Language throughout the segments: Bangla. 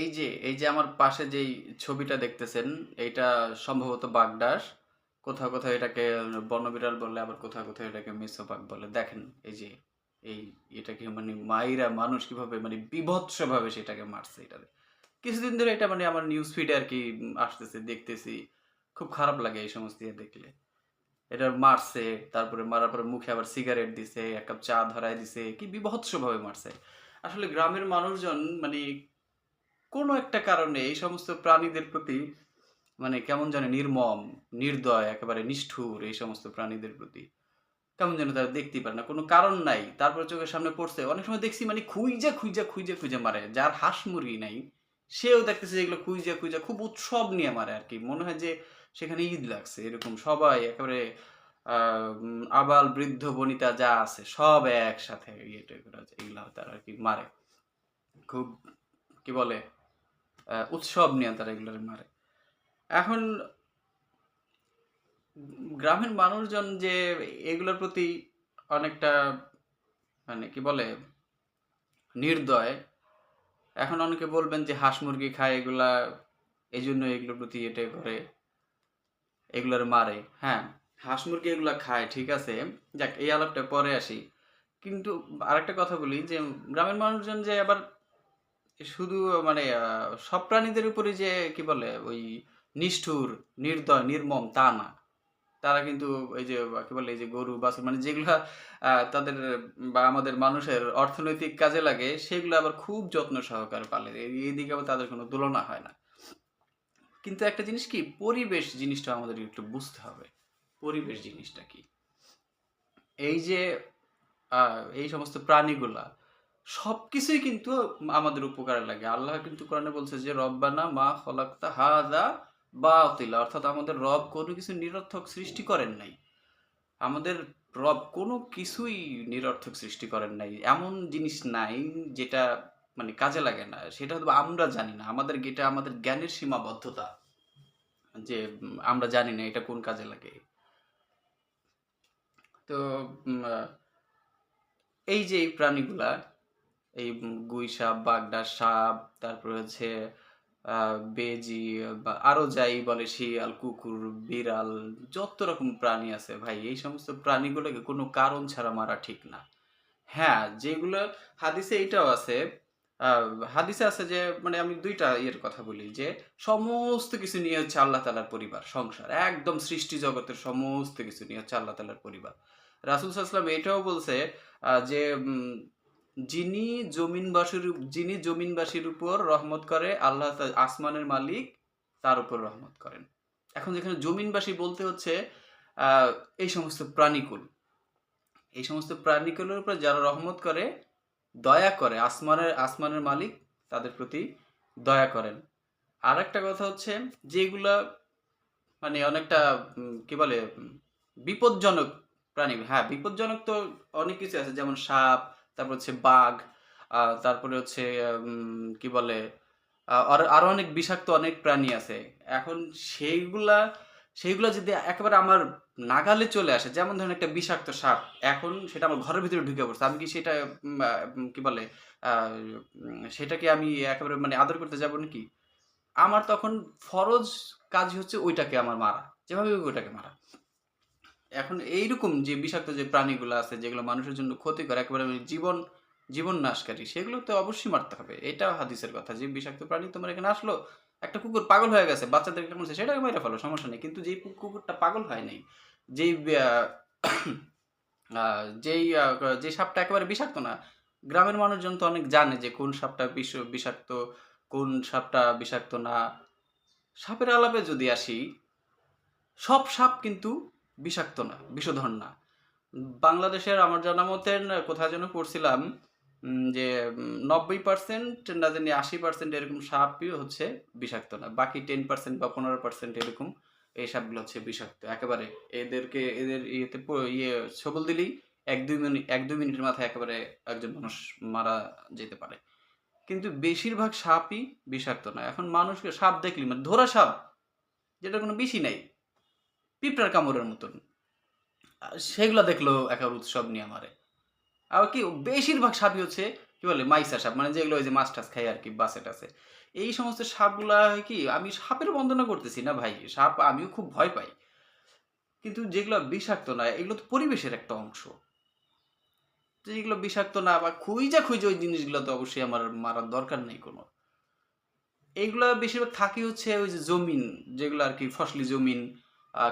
এই যে এই যে আমার পাশে যেই ছবিটা দেখতেছেন, এইটা সম্ভবত বাগডাস কোথাও কোথাও এটাকে বনবিড়াল বলে আবার কোথাও কোথাও এটাকে মেসোবাগ বলে। দেখেন, এই যে, এই এটাকে মানে মাইরা মানুষ কীভাবে মানে বিভৎসভাবে সেটাকে মারছে এটাতে কিছুদিন ধরে এটা মানে আমার নিউজ ফিডে আর কি আসতেছে, দেখতেছি। খুব খারাপ লাগে এই সমস্ত ইয়ে দেখলে। এটা মারছে, তারপরে মারার পরে মুখে আবার সিগারেট দিছে, এক কাপ চা ধরায় দিছে, কি বিভৎসভাবে মারছে। আসলে গ্রামের মানুষজন মানে কোনো একটা কারণে এই সমস্ত প্রাণীদের প্রতি মানে কেমন জানে নির্মম, নির্দয়, একেবারে নিষ্ঠুর এই সমস্ত প্রাণীদের প্রতি কেমন যেন তারা দেখতেই পারে না। কোনো কারণ নাই, তারপর চোখের সামনে পড়ছে। অনেক সময় দেখছি মানে খুঁজা খুঁজা খুঁজে খুঁজে মারে, যার হাঁস মুরগি নাই, সেও দেখতেছে যেগুলো খুঁজা খুঁজা খুব উৎসব নিয়ে মারে আর কি। মনে হয় যে সেখানে ঈদ লাগছে, এরকম সবাই একেবারে আবাল বৃদ্ধ বনিতা যা আছে, সব একসাথে করে, এগুলো তারা আর কি মারে। খুব, কি বলে? উৎসব নিয়ে তারা এগুলোর মারে। এখন গ্রামের মানুষজন যে এগুলোর প্রতি অনেকটা মানে কি বলে, নির্দয়, এখন অনেকে বলবেন যে হাঁস মুরগি খায় এগুলা এই জন্য এগুলোর প্রতি এটা করে, এগুলোর মারে। হ্যাঁ হাঁস মুরগি এগুলা খায়, ঠিক আছে, যাক, এই আলাপটা পরে আসি। কিন্তু আরেকটা কথা বলি যে গ্রামের মানুষজন যে আবার শুধু মানে সব প্রাণীদের উপরে যে, কি বলে, ওই নিষ্ঠুর, নির্দয়, নির্মম তা না। তারা কিন্তু এই যে কি বলে, এই যে গরু, বাছুর মানে যেগুলা তাদের, বা, আমাদের মানুষের অর্থনৈতিক কাজে লাগে, সেগুলো আবার খুব যত্ন সহকারে পালে। এই- দিকে আবার তাদের কোনো তুলনা হয় না। কিন্তু একটা জিনিস কি, পরিবেশ জিনিসটা আমাদের একটু বুঝতে হবে। পরিবেশ জিনিসটা কি? এই যে এই সমস্ত প্রাণীগুলা সব কিছুই কিন্তু আমাদের উপকারে লাগে। আল্লাহ কিন্তু কোরআনে বলছে যে, রব্বানা মা খলাক্তা হাদা বাতিলা। অর্থাৎ আমাদের রব কোনো কিছু নিরর্থক সৃষ্টি করেন নাই। আমাদের রব কোনো কিছুই নিরর্থক সৃষ্টি করেন নাই। এমন জিনিস নাই যেটা মানে কাজে লাগে না। সেটা হয়তো আমরা জানি না। আমাদের এটা আমাদের জ্ঞানের সীমাবদ্ধতা যে, আমরা জানি না এটা কোন কাজে লাগে। তো এই যে এই প্রাণীগুলা এই গুই সাপ বাগদা সাপ, তারপরে হচ্ছে বেজি বা আরও যাই বলে শিয়াল, কুকুর, বিড়াল, যত রকম প্রাণী আছে ভাই, এই সমস্ত প্রাণীগুলোকে কোনো কারণ ছাড়া মারা ঠিক না। হ্যাঁ যেগুলো হাদিসে এইটাও আছে হাদিসে আছে যে মানে আমি দুইটা ইয়ের কথা বলি, যে সমস্ত কিছু নিয়ে হচ্ছে আল্লাহ তালার পরিবার, সংসার, একদম সৃষ্টি জগতের সমস্ত কিছু নিয়ে হচ্ছে আল্লাহ তালার পরিবার। রাসুল সাল্লাম এটাও বলছে যে যিনি জমিনবাসীর যিনি জমিনবাসীর উপর রহমত করে, আল্লাহ আসমানের মালিক, তার উপর রহমত করেন। এখন যেখানে জমিনবাসী বলতে হচ্ছে এই সমস্ত প্রাণীকুল। এই সমস্ত প্রাণীকুলের উপর যারা রহমত করে, দয়া করে, আসমানের আসমানের মালিক, তাদের প্রতি দয়া করেন। আর একটা কথা হচ্ছে, যেগুলা মানে অনেকটা কি বলে বিপজ্জনক প্রাণী। হ্যাঁ বিপজ্জনক তো অনেক কিছু আছে, যেমন সাপ তারপর হচ্ছে বাঘ তারপরে হচ্ছে কি বলে আর, আরও অনেক বিষাক্ত অনেক প্রাণী আছে। এখন সেইগুলা সেইগুলা যদি একেবারে আমার নাগালে চলে আসে, যেমন ধরেন একটা বিষাক্ত সাপ, এখন সেটা আমার ঘরের ভিতরে ঢুকে পড়ছে, আমি কি সেটা কি বলে সেটাকে আমি একেবারে মানে আদর করতে যাব নাকি? আমার তখন ফরজ কাজ হচ্ছে ওইটাকে আমার মারা, যেভাবে ওইটাকে মারা। এখন এইরকম যে বিষাক্ত যে প্রাণীগুলো আছে, যেগুলো মানুষের জন্য ক্ষতিকর, একেবারে জীবন জীবন নাশকারী, সেগুলো তো অবশ্যই মারতে হবে। এটা হাদিসের কথা যে বিষাক্ত প্রাণী তোমার এখানে আসলো, একটা কুকুর পাগল হয়ে গেছে বাচ্চাদেরকে কামড়ছে সেটাকে মেরে ফেলো, সমস্যা নেই। কিন্তু যেই কুকুরটা পাগল হয় নাই, যেই যেই যে সাপটা একেবারে বিষাক্ত না, গ্রামের মানুষজন তো অনেক জানে যে কোন সাপটা বিষ, বিষাক্ত, কোন সাপটা বিষাক্ত না। সাপের আলাপে যদি আসি, সব সাপ কিন্তু বিষাক্ত না, বিষধর না। বাংলাদেশের আমার জানা মতে কোথায় যেন পড়ছিলাম যে নব্বই পার্সেন্ট না জানি আশি পার্সেন্ট এরকম সাপই হচ্ছে বিষাক্ত না। বাকি টেন পার্সেন্ট বা পনেরো পার্সেন্ট এরকম এই সাপগুলো হচ্ছে বিষাক্ত। একেবারে এদেরকে, এদের ইয়েতে ইয়ে ছবল দিলেই এক দুই মিনিট এক দুই মিনিটের মাথায় একেবারে একজন মানুষ মারা যেতে পারে। কিন্তু বেশিরভাগ সাপই বিষাক্ত না। এখন মানুষকে সাপ দেখলি মানে ধরা সাপ যেটা কোনো বিষই নাই। পিঁপড়ার কামড়ের মতন। সেগুলো দেখল একেবারে উৎসব নিয়ে আমারে। আর কি, বেশিরভাগ সাপই হচ্ছে, কি বলে, মাইসা সাপ মানে যেগুলো ওই যে মাছ টাছ খাই আর কি, বাসে টাসে। এই সমস্ত সাপগুলা কি, আমি সাপের বন্দনা করতেছি না ভাই, সাপ আমিও খুব ভয় পাই। কিন্তু যেগুলো বিষাক্ত না, এগুলো তো পরিবেশের একটা অংশ। যেগুলো বিষাক্ত না, বা খুঁজা খুঁজে ওই জিনিসগুলো তো অবশ্যই আমার মারার দরকার নেই কোনো। এইগুলো বেশিরভাগ থাকে হচ্ছে ওই যে জমিন, যেগুলো আর কি, ফসলি জমিন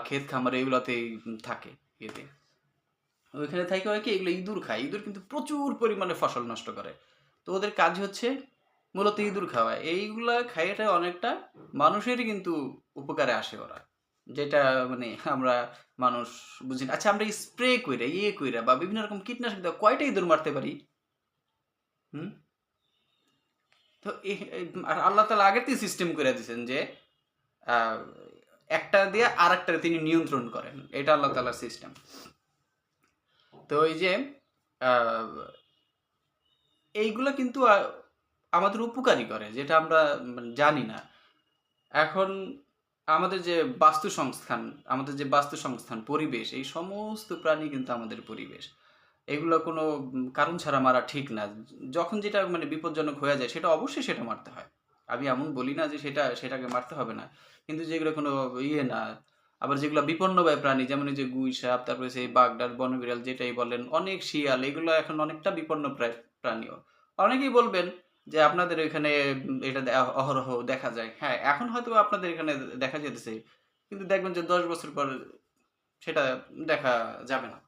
ক্ষেত খামার এগুলোতেই থাকে এতে। ওইখানে থাকে হয় কি, এগুলো ইঁদুর খায়। ইঁদুর কিন্তু প্রচুর পরিমাণে ফসল নষ্ট করে। তো ওদের কাজ হচ্ছে মূলত ইঁদুর খাওয়া। এইগুলা খাইয়েটা অনেকটা মানুষেরই কিন্তু উপকারে আসে ওরা। যেটা মানে আমরা মানুষ বুঝি। আচ্ছা আমরা স্প্রে কইরা ইয়ে কইরা বা বিভিন্ন রকম কীটনাশক দেওয়া কয়টা ইঁদুর মারতে পারি? হুম? তো আর আল্লাহ তালা আগেতেই সিস্টেম করে দিয়েছেন যে একটা দিয়ে আর একটা তিনি নিয়ন্ত্রণ করেন। এটা আল্লাহ তালার সিস্টেম তো এই যে এইগুলো কিন্তু আমাদের উপকারী করে, যেটা আমরা মানে জানি না। এখন আমাদের যে বাস্তু সংস্থান আমাদের যে বাস্তু সংস্থান পরিবেশ, এই সমস্ত প্রাণী কিন্তু আমাদের পরিবেশ। এগুলো কোনো কারণ ছাড়া মারা ঠিক না। যখন যেটা মানে বিপজ্জনক হয়ে যায়, সেটা অবশ্যই সেটা মারতে হয়। আমি এমন বলি না যে সেটা, সেটাকে মারতে হবে না। কিন্তু যেগুলো কোনো ইয়ে না, আবার যেগুলো বিপন্নবায় প্রাণী, যেমন এই যে গুই সাপ, তারপরে সেই বাগডার বনবিড়াল যেটাই বলেন, অনেক শিয়াল, এগুলো এখন অনেকটা বিপন্ন প্রাণীও। অনেকেই বলবেন যে আপনাদের এখানে এটা অহরহ দেখা যায়। হ্যাঁ এখন হয়তো আপনাদের এখানে দেখা যেতেছে, কিন্তু দেখবেন যে দশ বছর পর সেটা দেখা যাবে না।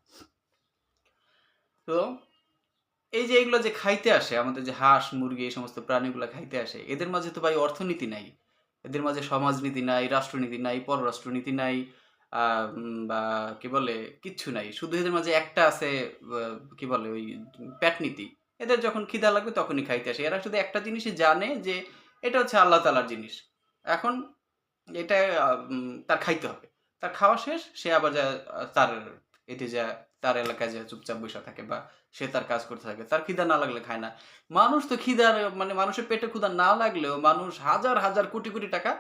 তো এই যে এগুলো যে খাইতে আসে, আমাদের যে হাঁস, মুরগি, এই সমস্ত প্রাণীগুলো খাইতে আসে, এদের মাঝে তো ভাই অর্থনীতি নাই। এদের মাঝে সমাজনীতি নাই, রাষ্ট্রনীতি নাই, পররাষ্ট্রনীতি নাই বা কি বলে, কিচ্ছু নাই। শুধু এদের মাঝে একটা আছে কি বলে, ওই প্যাটনীতি এদের যখন খিদা লাগবে তখনই খাইতে আসে। এরা শুধু একটা জিনিসই জানে যে এটা হচ্ছে আল্লাহ তালার জিনিস। এখন এটা তার খাইতে হবে। তার খাওয়া শেষ, সে আবার যা, তার এতে যা, তার এলাকায় যা চুপচাপ বসে থাকে বা সে তার কাজ করতে থাকে, তার খিদা না লাগলে খায় না। মানুষ তো খিদার মানে মানুষের পেটে ক্ষুধা না লাগলেও মানুষ হাজার হাজার কোটি কোটি টাকা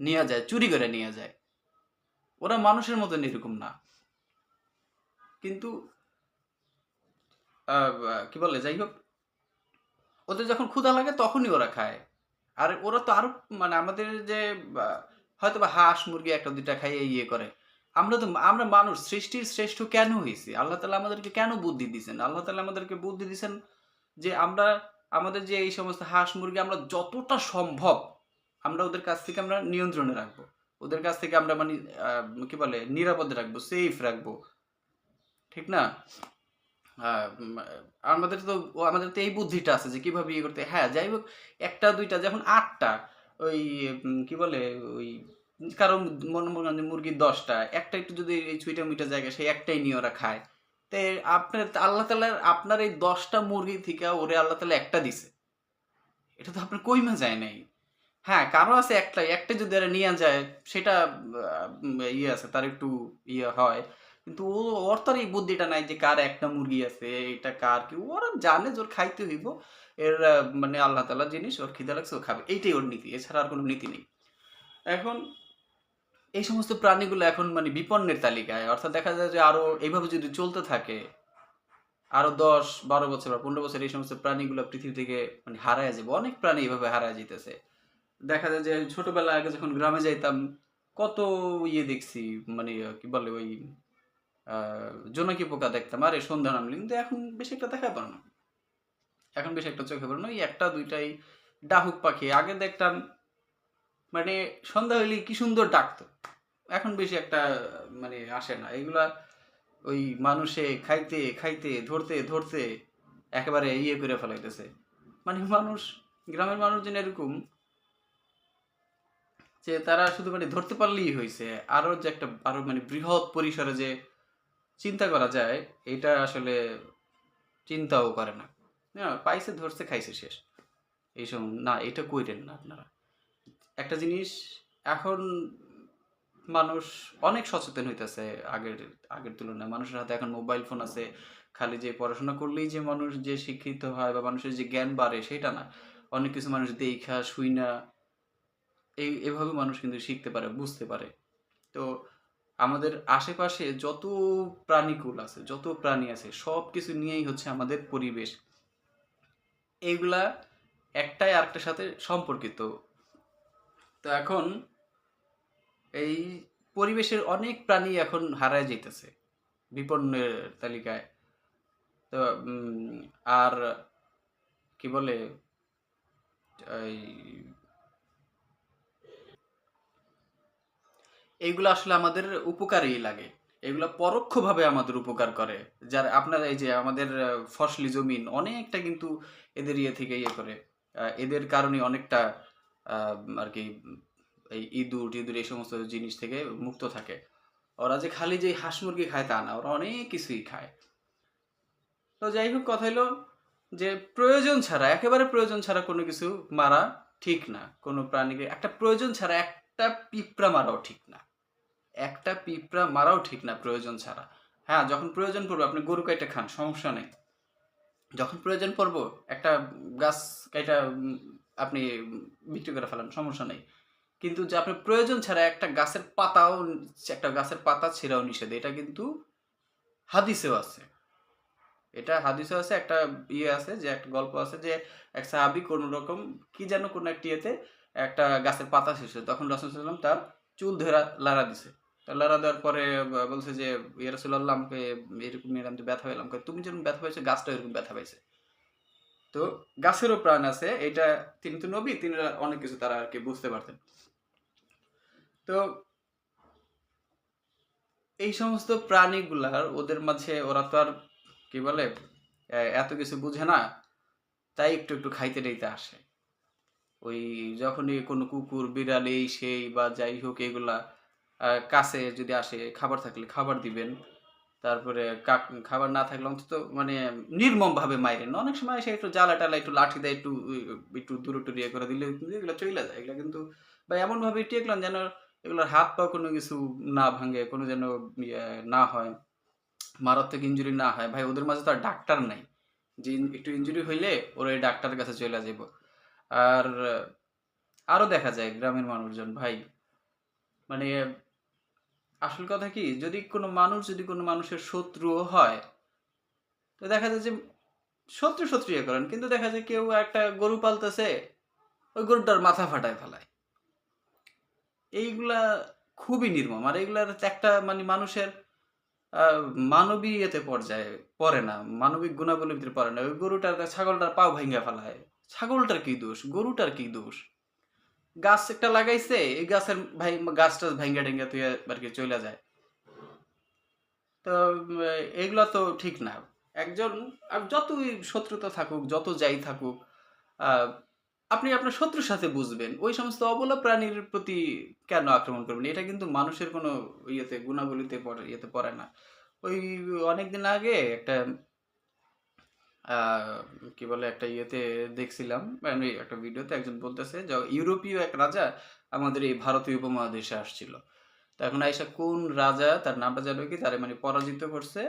নিয়ে যায়, চুরি করে নিয়ে যায়। ওরা মানুষের মতন এরকম না। কিন্তু কি বলে, যাই হোক, ওদের যখন ক্ষুধা লাগে তখনই ওরা খায়। আর ওরা তো আরও মানে আমাদের যে হয়তো বা হাঁস মুরগি একটা দুইটা খাইয়ে ইয়ে করে। আমরা তো, আমরা মানুষ, সৃষ্টির শ্রেষ্ঠ কেন হয়েছি? আল্লাহ তালা আমাদেরকে কেন বুদ্ধি দিয়েছেন আল্লাহ তালা আমাদেরকে বুদ্ধি দিয়েছেন যে আমরা, আমাদের যে এই সমস্ত হাঁস মুরগি আমরা যতটা সম্ভব আমরা ওদের কাছ থেকে আমরা নিয়ন্ত্রণে রাখব। ওদের কাছ থেকে আমরা মানে কি বলে, নিরাপদে রাখব সেফ রাখব। ঠিক না? আমাদের তো আমাদের তো এই বুদ্ধিটা আছে যে কীভাবে ইয়ে করতে হ্যাঁ। যাই হোক, একটা, দুইটা যখন আটটা, ওই কি বলে, ওই কারও মনে মনে মুরগির দশটা, একটা একটু যদি এই ছুইটা মিটা জায়গায় সেই একটাই নিয়ে ওরা খায়। তো আপনার আল্লাহ তালার আপনার এই দশটা মুরগি থেকে ওরে আল্লাহ তালা একটা দিছে। এটা তো আপনার কইমা যায় নাই। হ্যাঁ কারও আছে একটাই, একটা যদি এরা নিয়ে যায়, সেটা ইয়ে আছে, তার একটু ইয়ে হয়। কিন্তু ও, ওর তো এই বুদ্ধিটা নাই যে কার একটা মুরগি আছে, এটা কার কি, ওরা জানে যে ওর খাইতে হইব। এর মানে আল্লাহ তালার জিনিস, ওর খিদা লাগছে, ও খাবে। এইটাই ওর নীতি, এছাড়া আর কোনো নীতি নেই। এখন এই সমস্ত প্রাণীগুলো এখন মানে বিপন্নের তালিকায়। অর্থাৎ দেখা যায় যে আরও এইভাবে যদি চলতে থাকে, আরও দশ, বারো বছর বা পনেরো বছর এই সমস্ত প্রাণীগুলো পৃথিবী থেকে মানে হারায় যাবে। অনেক প্রাণী এইভাবে হারায় যেতেছে। দেখা যায় যে ছোটবেলা আগে যখন গ্রামে যাইতাম, কত ইয়ে দেখছি মানে কি বলে ওই জোনাকি পোকা দেখতাম। আরে, সন্ধ্যা নামলে। কিন্তু এখন বেশি একটা দেখা পারে না। এখন বেশি একটা চোখে পড়ে না। ওই একটা, দুইটাই ডাহুক পাখি। আগে দেখতাম মানে সন্ধ্যা হইলে কি সুন্দর ডাকতো। এখন বেশি একটা মানে আসে না। এগুলা ওই মানুষে খাইতে খাইতে, ধরতে ধরতে একেবারে ইয়ে করে ফেলাইতেছে। মানে মানুষ, গ্রামের মানুষজন এরকম যে তারা শুধু মানে ধরতে পারলেই হয়েছে আরও যে একটা, আরও মানে বৃহৎ পরিসরে যে চিন্তা করা যায়, এটা আসলে চিন্তাও করে না, পাইছে, ধরছে, খাইছে শেষ। এইসব না, এটা কইরেন না আপনারা। একটা জিনিস এখন মানুষ অনেক সচেতন হইতেছে আগের আগের তুলনায়। মানুষের হাতে এখন মোবাইল ফোন আছে, খালি যে পড়াশোনা করলেই যে মানুষ যে শিক্ষিত হয় বা মানুষের যে জ্ঞান বাড়ে সেটা না। অনেক কিছু মানুষ দেখা, শুই না, এই, এভাবে মানুষ কিন্তু শিখতে পারে, বুঝতে পারে। তো আমাদের আশেপাশে যত প্রাণীকুল আছে, যত প্রাণী আছে সব কিছু নিয়েই হচ্ছে আমাদের পরিবেশ। এইগুলা একটাই আরেকটার সাথে সম্পর্কিত। তো এখন এই পরিবেশের অনেক প্রাণী এখন হারায় যাইতেছে, বিপন্নের তালিকায়। তো আর কি বলে এইগুলো আসলে আমাদের উপকারেই লাগে। এগুলো পরোক্ষভাবে আমাদের উপকার করে। যার, আপনার এই যে আমাদের ফসলি জমিন অনেকটা কিন্তু এদের ইয়ে থেকে ইয়ে করে। এদের কারণে অনেকটা আর কি এই ইঁদুর টিঁদুর এই সমস্ত জিনিস থেকে মুক্ত থাকে। ওরা যে খালি যে হাঁস মুরগি খায় তা না, ওরা অনেক কিছুই খায়। তো যাই হোক, কথা হলো যে প্রয়োজন ছাড়া, একেবারে প্রয়োজন ছাড়া কোনো কিছু মারা ঠিক না। কোনো প্রাণীকে, একটা প্রয়োজন ছাড়া একটা পিঁপড়া মারাও ঠিক না। একটা পিঁপড়া মারাও ঠিক না প্রয়োজন ছাড়া। হ্যাঁ যখন প্রয়োজন পড়বে, আপনি গরু কাইটা খান, সমস্যা নেই। যখন প্রয়োজন পড়ব, একটা গাছ কাইটা আপনি বিক্রি করে ফেলেন, সমস্যা নেই। কিন্তু যে আপনার প্রয়োজন ছাড়া একটা গাছের পাতাও, একটা গাছের পাতা ছেঁড়াও নিষেধ, এটা কিন্তু হাদিসেও আছে। এটা হাদিসে আছে, একটা ইয়ে আছে, যে একটা গল্প আছে যে এক সাহাবি কোনো রকম, কি যেন কোনো একটি ইয়েতে একটা গাছের পাতা শেষ তখন রসুল সাল্লাম তার চুল ধরা লাড়া দিছে। তা লাড়া দেওয়ার পরে বলছে যে, ইয়া রাসূলুল্লাহ, আমাকে এরকম এরকম তো ব্যথা পেলাম তুমি যেরকম ব্যথা পাইছো গাছটা এরকম ব্যথা পাইছে। তো গাছেরও প্রাণ আছে, এটা তিনি তো নবী তিনি অনেক কিছু তারা আর কি বুঝতে পারতেন। তো এই সমস্ত প্রাণীগুলার, ওদের মাঝে ওরা তো আর কি বলে এত কিছু বুঝে না, তাই একটু একটু খাইতে টাইতে আসে। ওই যখনই কোনো কুকুর, বিড়াল সেই বা যাই হোক এগুলা কাছে যদি আসে, খাবার থাকলে খাবার দিবেন। তারপরে খাবার না থাকলে অন্তত মানে নির্মম ভাবে মাইরেন অনেক সময় এসে একটু জ্বালা টালা, একটু লাঠি দেয়, একটু একটু দূরে ইয়ে করে দিলে এগুলো চলে যায়। এগুলো কিন্তু বা এমন ভাবে টেকলাম যেন এগুলোর হাত পা কোনো কিছু না ভাঙে, কোনো যেন ইয়ে না হয়, মারাত্মক ইঞ্জুরি না হয়। ভাই, ওদের মাঝে তো আর ডাক্তার নাই। যে একটু ইনজুরি হইলে ওরা এই ডাক্তারের কাছে চলে যাব আর আরও দেখা যায় গ্রামের মানুষজন, ভাই। মানে আসল কথা কি যদি কোনো মানুষ যদি কোনো মানুষের শত্রুও হয় তো দেখা যায় যে শত্রু শত্রু ইয়ে করেন কিন্তু দেখা যায় কেউ একটা গরু পালতেছে ওই গরুটার মাথা ফাটায় ফেলায়। এইগুলা খুবই নির্মম আর এইগুলার একটা মানে মানুষের আহ, মানবী ইয়েতে পর্যায়ে পড়ে না মানবিক গুণাবলীর ভিতরে পড়ে না। ওই গরুটার ছাগলটার পাও ভেঙে ফেলায়। ছাগলটার কি দোষ? গরুটার কি দোষ? গাছ একটা লাগাইছে, এই গাছের ভাই, গাছটা ভেঙ্গা টেঙ্গা তুই আর কি চলে যায়। তো এগুলো তো ঠিক না। একজন যতই শত্রুতা থাকুক, যত যাই থাকুক আপনি আপনার শত্রুর সাথে বুঝবেন। ওই সমস্ত অবলা প্রাণীর প্রতি কেন আক্রমণ করবেন? এটা কিন্তু মানুষের কোনো ইয়েতে, গুণাবলীতে পড়ে, ইয়েতে পড়ে না। ওই অনেকদিন আগে একটা কি বলে, একটা ইয়েতে দেখছিলাম মানে একটা ভিডিওতে একজন বলতেছে যে, ইউরোপীয় এক রাজা আমাদের এই ভারতীয় উপমহাদেশে আসছিল। তো এখন আইসা কোন রাজা, তার নামটা জানো কি? তারে মানে পরাজিত করছে।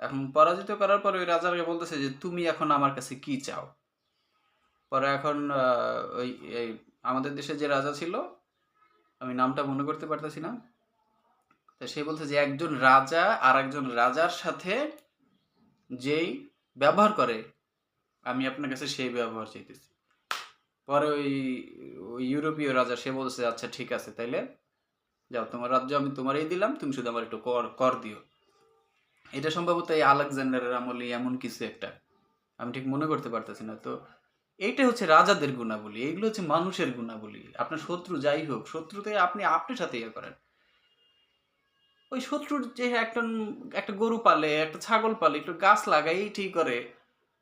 এখন পরাজিত করার পর ওই রাজাকে বলতেছে যে, তুমি এখন আমার কাছে কি চাও? পরে এখন ওই আমাদের দেশে যে রাজা ছিল, আমি নামটা মনে করতে পারতেছি না। তো সে বলছে যে, একজন রাজা আর একজন রাজার সাথে যেই ব্যবহার করে, আমি আপনার কাছে সেই ব্যবহার চাইতেছি। পরে ওই ইউরোপীয় রাজা সে বলছে আচ্ছা ঠিক আছে, তাইলে যাও, তোমার রাজ্য আমি তোমারই দিলাম, তুমি শুধু আমার একটু কর কর দিও। এটা সম্ভবত এই আলেকজান্ডারের আমলে এমন কিছু একটা। আমি ঠিক মনে করতে পারতেছি না। তো এইটা হচ্ছে রাজাদের গুণাবলী, এইগুলো হচ্ছে মানুষের গুণাবলী। আপনার শত্রু যাই হোক, শত্রুতে আপনি আপনার সাথে ইয়ে করেন। ওই শত্রুর যে একটা একটা গরু পালে, একটা ছাগল পালে, একটু গাছ লাগাই ঠিক করে।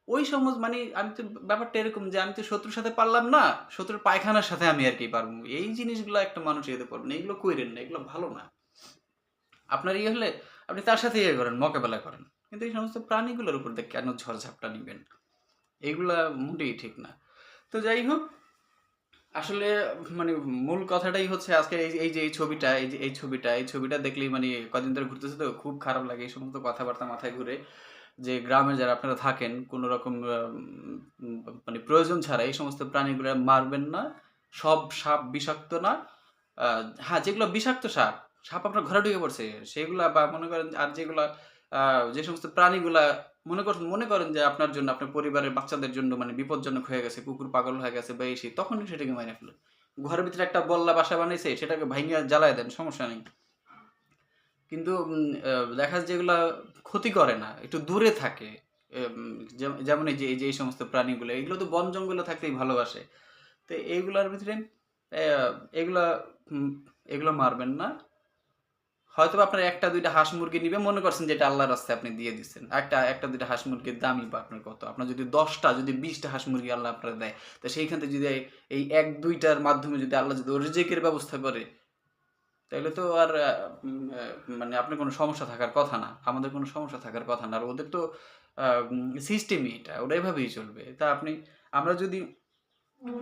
ওই সমস্ত মানে আমি তো ব্যাপারটা এরকম যে আমি তো শত্রুর সাথে পারলাম না, শত্রুর পায়খানার সাথে আমি আর কি পারব। এই জিনিসগুলো একটা মানুষ এতে পারবেন এগুলো কইরেন না, এগুলো ভালো না। আপনার ইয়ে হলে আপনি তার সাথে ইয়ে করেন, মোকাবেলা করেন। কিন্তু এই সমস্ত প্রাণীগুলোর উপর কেন ঝড়ঝাপটা নিবেন? এগুলা মোটেই ঠিক না। তো যাই হোক আসলে মানে মূল কথাটাই হচ্ছে আজকে এই এই যে, এই ছবিটা, এই যে, এই ছবিটা এই ছবিটা দেখলেই মানে কদিন ধরে ঘুরতেছে তো, খুব খারাপ লাগে এই সমস্ত কথাবার্তা মাথায় ঘুরে। যে গ্রামে যারা আপনারা থাকেন, কোনো রকম মানে প্রয়োজন ছাড়া এই সমস্ত প্রাণীগুলো মারবেন না, সব সাপ বিষাক্ত না। হ্যাঁ যেগুলো বিষাক্ত সাপ সাপ আপনার ঘরে ঢুকে পড়ছে, সেগুলা বা মনে করেন আর যেগুলা যে সমস্ত প্রাণীগুলা মনে করেন মনে করেন যে আপনার জন্য, আপনার পরিবারের বাচ্চাদের জন্য মানে বিপজ্জনক হয়ে গেছে, কুকুর পাগল হয়ে গেছে বা এই সেই তখনই সেটাকে মাইনে ফেলুন ঘরের ভিতরে একটা বল্লা বাসা বানিয়েছে, সেটাকে ভাঙিয়া জ্বালায় দেন, সমস্যা নেই। কিন্তু দেখা যায় যেগুলা ক্ষতি করে না, একটু দূরে থাকে। যেমন এই যে এই যে সমস্ত প্রাণীগুলো, এগুলো তো বন জঙ্গলে থাকতেই ভালোবাসে। তো এইগুলার ভিতরে এগুলা এগুলো মারবেন না। হয়তো আপনার একটা, দুইটা হাঁস মুরগি নিবে মনে করছেন যেটা আল্লাহর রাস্তায় আপনি দিয়ে দিচ্ছেন একটা একটা, দুইটা হাঁস মুরগির দামই বা আপনার কত? আপনার যদি দশটা, যদি বিশটা হাঁস মুরগি আল্লাহ আপনার দেয়, তো সেইখান থেকে যদি এই- এক, দুইটার মাধ্যমে যদি আল্লাহ যদি রিজেকের ব্যবস্থা করে, তাহলে তো আর মানে আপনার কোনো সমস্যা থাকার কথা না। আমাদের কোনো সমস্যা থাকার কথা না। আর ওদের তো সিস্টেমই এটা। ওরা এভাবেই চলবে। তা আপনি, আমরা যদি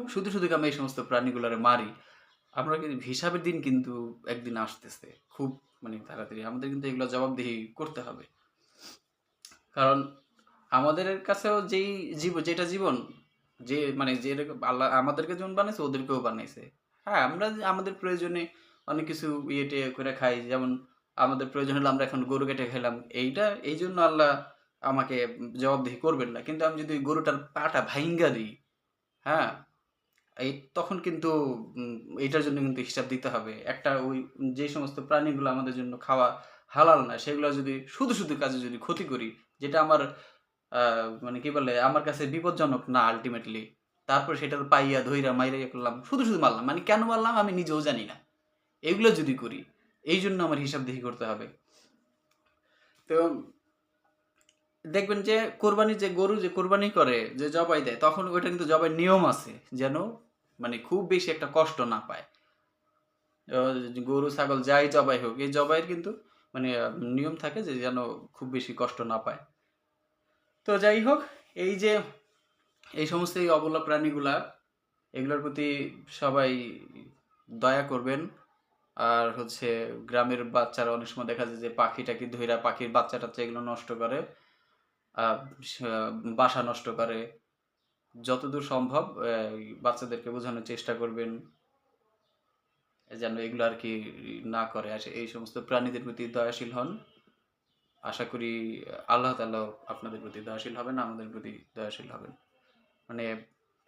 শুধু শুধু আমরা এই সমস্ত প্রাণীগুলোরে মারি, আমরা কিন্তু হিসাবের দিন কিন্তু একদিন আসতেছে। খুব মানে তাড়াতাড়ি। আমাদের কিন্তু এগুলো জবাবদিহি করতে হবে। কারণ আমাদের কাছেও যেই জীব, যেটা জীবন, যে মানে যে আল্লাহ আমাদেরকে যেমন বানাইছে, ওদেরকেও বানাইছে। হ্যাঁ আমরা আমাদের প্রয়োজনে অনেক কিছু ইয়ে টিয়ে করে খাই। যেমন আমাদের প্রয়োজন হলে আমরা এখন গরু কেটে খেলাম এইটা, এই জন্য আল্লাহ আমাকে জবাবদিহি করবেন না। কিন্তু আমি যদি গরুটার পাটা ভাইঙ্গা দিই হ্যাঁ এই তখন কিন্তু এটার জন্য কিন্তু হিসাব দিতে হবে। একটা ওই, যে সমস্ত প্রাণীগুলো আমাদের জন্য খাওয়া হালাল না, সেগুলো যদি, শুধু শুধু কাজে যদি ক্ষতি করি, যেটা আমার মানে কি বলে, আমার কাছে বিপজ্জনক না আলটিমেটলি তারপর সেটার পাইয়া ধইরা মাইরা করলাম, শুধু শুধু মারলাম। মানে কেন মারলাম আমি নিজেও জানি না। এগুলো যদি করি, এই জন্য আমার হিসাব দেখি করতে হবে। তো দেখবেন যে কোরবানি যে গরু যে কোরবানি করে, যে জবাই দেয়, তখন ওইটা কিন্তু জবাই নিয়ম আছে, যেন মানে খুব বেশি একটা কষ্ট না পায়। গরু, ছাগল যাই জবাই হোক, এই জবাইয়ের কিন্তু মানে নিয়ম থাকে যে যেন খুব বেশি কষ্ট না পায়। তো যাই হোক, এই যে এই সমস্ত এই অবলা প্রাণীগুলা, এগুলোর প্রতি সবাই দয়া করবেন। আর হচ্ছে, গ্রামের বাচ্চারা অনেক সময় দেখা যায় যে পাখি টাকি ধইরা পাখির বাচ্চা টাচ্চা এগুলো নষ্ট করে। বাসা নষ্ট করে। যতদূর সম্ভব বাচ্চাদেরকে বোঝানোর চেষ্টা করবেন, যেন এগুলো আর কি না করে। আসে এই সমস্ত প্রাণীদের প্রতি দয়াশীল হন। আশা করি আল্লাহ তাআলা আপনাদের প্রতি দয়াশীল হবেন, আমাদের প্রতি দয়াশীল হবেন। মানে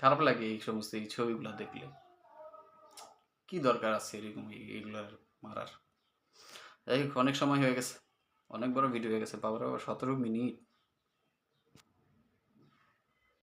খারাপ লাগে এই সমস্ত এই ছবিগুলো দেখলে। কি দরকার আছে এরকম এইগুলার মারার? যাই অনেক সময় হয়ে গেছে। অনেক বড় ভিডিও হয়ে গেছে। বাবার সতেরো মিনিট।